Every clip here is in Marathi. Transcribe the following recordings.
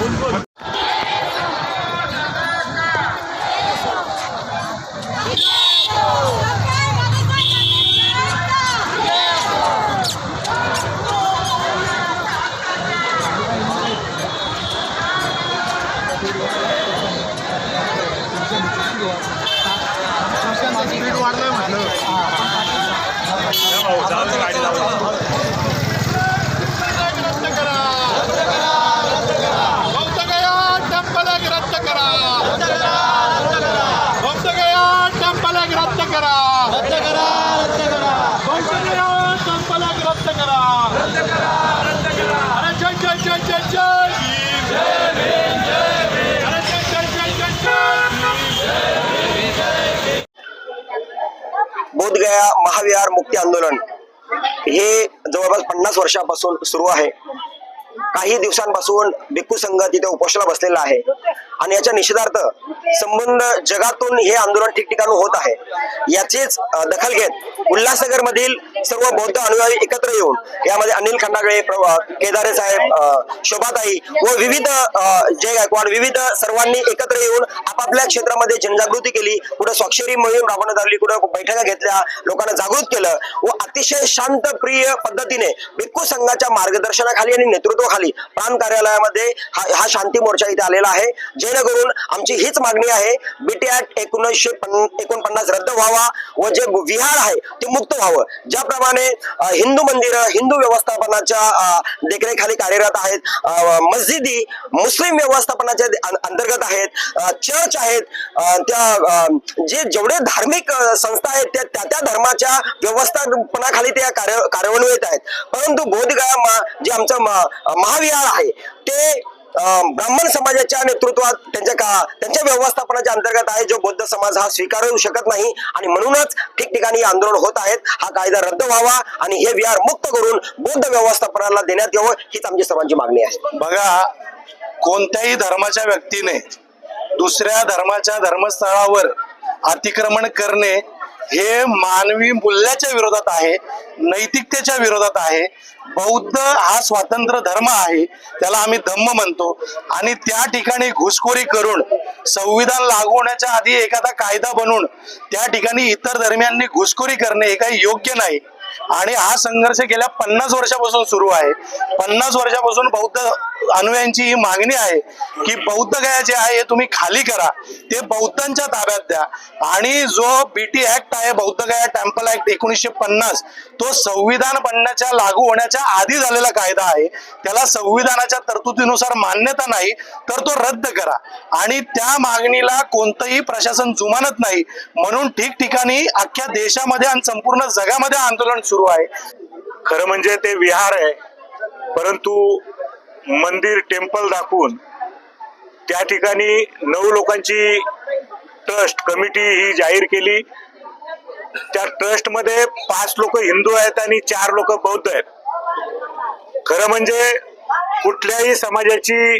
what's wrong महाविहार मुक्ती आंदोलन हे जवळपास पन्नास वर्षापासून सुरू आहे. काही दिवसांपासून भिक्खू संघ तिथे उपोषणाला बसलेला आहे. आणि याच्या निषेधार्थ संबंध जगातून हे आंदोलन ठिकठिकाणी होत आहे. याचीच दखल घेत उल्हासनगर मधील सर्व बौद्ध अनुयायी एकत्र येऊन यामध्ये अनिल खंडागळे केदारे साहेब शोभाताई व विविध जय गायकवाड विविध सर्वांनी एकत्र येऊन आपापल्या क्षेत्रामध्ये जनजागृती केली. कुठं स्वाक्षरी मोहीम राबवण्यात आली कुठं बैठका घेतल्या लोकांना जागृत केलं व अतिशय शांतप्रिय पद्धतीने भिक्खू संघाच्या मार्गदर्शनाखाली आणि नेतृत्वाखाली प्रांत कार्यालयामध्ये हा शांती मोर्चा इथे आलेला आहे. जेणेकरून आमची हीच मागणी आहे बीटी ऍक्ट एकोणीसशे एकोणपन्नास रद्द व्हावा व जे विहार आहे ते मुक्त व्हावं. ज्या अ, हिंदू मंदिर हिंदू व्यवस्थापनाच्या देखरेखाली कार्यरत आहेत. मस्जिदी मुस्लिम व्यवस्थापनाच्या अंतर्गत आहेत. चर्च आहेत. त्या जे जेवढे धार्मिक संस्था आहेत त्या त्या त्या धर्माच्या व्यवस्थापनाखाली त्या कार्य कार्यान्वित आहेत. परंतु बोधगया जे आमचं महाविहार आहे ते ब्राह्मण समाजाच्या नेतृत्वात त्यांच्या का त्यांच्या व्यवस्थापनाच्या अंतर्गत आहे जो बौद्ध समाज हा स्वीकारू शकत नाही. आणि म्हणूनच ठिकठिकाणी आंदोलन होत आहेत. हा कायदा रद्द व्हावा आणि हे विहार मुक्त करून बौद्ध व्यवस्थापनाला देण्यात यावं हीच आमची सर्वांची मागणी आहे. बघा कोणत्याही धर्माच्या व्यक्तीने दुसऱ्या धर्माच्या धर्मस्थळावर अतिक्रमण करणे हे मानवी मूल्याच्या विरोधात आहे नैतिकतेच्या विरोधात आहे. बौद्ध हा स्वातंत्र्य धर्म आहे त्याला आम्ही धम्म म्हणतो. आणि त्या ठिकाणी घुसखोरी करून संविधान लागू होण्याच्या आधी एखादा कायदा बनवून त्या ठिकाणी इतर धर्मियांनी घुसखोरी करणे हे काही योग्य नाही. आणि हा संघर्ष गेल्या पन्नास वर्षापासून सुरू आहे. पन्नास वर्षापासून बौद्ध अनुयांची ही मागणी आहे की बौद्ध गया जे आहे हे तुम्ही खाली करा. ते बौद्धांच्या ताब्यात द्या. आणि जो बीटी ऍक्ट आहे बौद्ध गया टेम्पल ऍक्ट एकोणीसशे पन्नास तो संविधान बनण्याच्या लागू होण्याच्या आधी झालेला कायदा आहे. त्याला संविधानाच्या तरतुदीनुसार मान्यता नाही तर तो रद्द करा. आणि त्या मागणीला कोणतंही प्रशासन जुमानत नाही. म्हणून ठिकठिकाणी अख्ख्या देशामध्ये आणि संपूर्ण जगामध्ये आंदोलन सुरू आहे. खरं म्हणजे ते विहार आहे. परंतु मंदिर टेम्पल दाखवून त्या ठिकाणी नऊ लोकांची ट्रस्ट कमिटी ही जाहीर केली. त्या ट्रस्टमध्ये पाच लोक हिंदू आहेत आणि चार लोक बौद्ध आहेत. खरं म्हणजे कुठल्याही समाजाची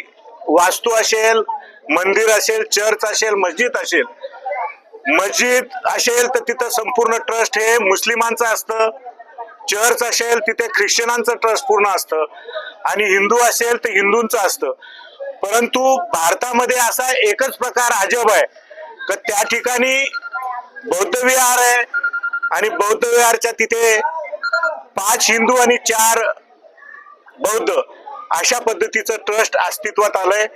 वास्तू असेल मंदिर असेल चर्च असेल मस्जिद असेल मस्जिद असेल तर तिथं संपूर्ण ट्रस्ट हे मुस्लिमांचं असतं. चर्च असेल तिथे ख्रिश्चनांचं ट्रस्ट पूर्ण असतं. आणि हिंदू असेल तर हिंदूंचं असतं. परंतु भारतामध्ये असा एकच प्रकार अजब आहे का त्या ठिकाणी बौद्ध विहार आहे आणि बौद्ध विहारच्या तिथे पाच हिंदू आणि चार बौद्ध अशा पद्धतीचं ट्रस्ट अस्तित्वात आलंय.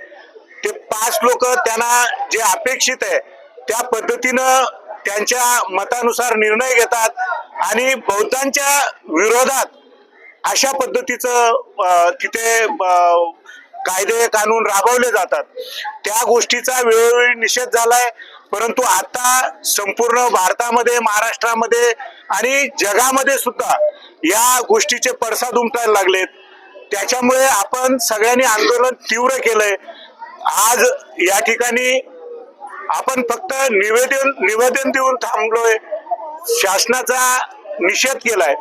ते पाच लोक त्यांना जे अपेक्षित आहे त्या पद्धतीनं त्यांच्या मतानुसार निर्णय घेतात. आणि बौद्धांच्या विरोधात अशा पद्धतीचं तिथे कायदे कानून राबवले जातात. त्या गोष्टीचा वेळोवेळी निषेध झालाय. परंतु आता संपूर्ण भारतामध्ये महाराष्ट्रामध्ये आणि जगामध्ये सुद्धा या गोष्टीचे पडसाद उमटायला लागलेत. त्याच्यामुळे आपण सगळ्यांनी आंदोलन तीव्र केलंय. आज या ठिकाणी आपण फक्त निवेदन निवेदन देऊन थांबलोय. शासनाचा निषेध केलाय.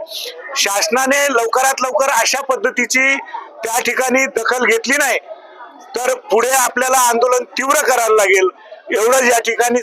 शासनाने लवकरात लवकर अशा पद्धतीची त्या ठिकाणी दखल घेतली नाही. तर पुढे आपल्याला आंदोलन तीव्र करायला लागेल. एवढंच या ठिकाणी